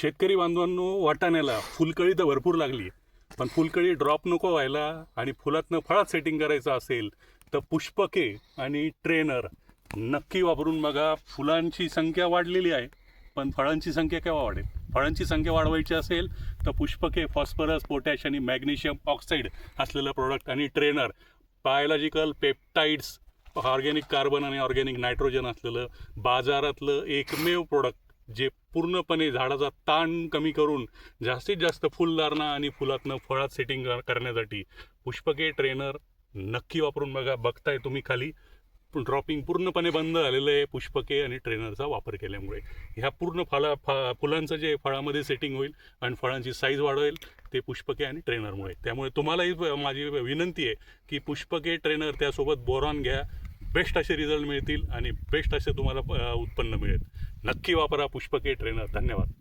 शेतकरी बांधवांनो वाटाण्याला फुलकळी तर भरपूर लागली. पण फुलकळी ड्रॉप नको व्हायला आणि फुलातनं फळात सेटिंग करायचं असेल तर पुष्पके आणि ट्रेनर नक्की वापरून बघा. फुलांची संख्या वाढलेली आहे पण फळांची संख्या केव्हा वाढेल? फळांची संख्या वाढवायची असेल तर पुष्पके फॉस्फरस पोटॅश आणि मॅग्नेशियम ऑक्साईड असलेलं प्रोडक्ट आणि trainer biological peptides organic carbon आणि ऑर्गॅनिक नायट्रोजन असलेलं बाजारातलं एकमेव प्रोडक्ट जे पूर्णपणे झाडाचा ताण कमी करून जास्तीत जास्त फुलधारणा आणि फुलातनं फळात सेटिंग करण्यासाठी पुष्पके ट्रेनर नक्की वापरून बघा. बघताय तुम्ही खाली. ड्रॉपिंग पूर्णपणे बंद झालेलं आहे पुष्पके आणि ट्रेनरचा वापर केल्यामुळे. ह्या पूर्ण फळा फा फुलांचं जे फळामध्ये सेटिंग होईल आणि फळांची साईज वाढवेल ते पुष्पके आणि ट्रेनरमुळे. त्यामुळे तुम्हालाही माझी विनंती आहे की पुष्पके ट्रेनर त्यासोबत बोरॉन घ्या. बेस्ट असे रिझल्ट मिळतील आणि बेस्ट असे तुम्हाला उत्पन्न मिळेल. नक्की वापरा पुष्पके ट्रेनर धन्यवाद.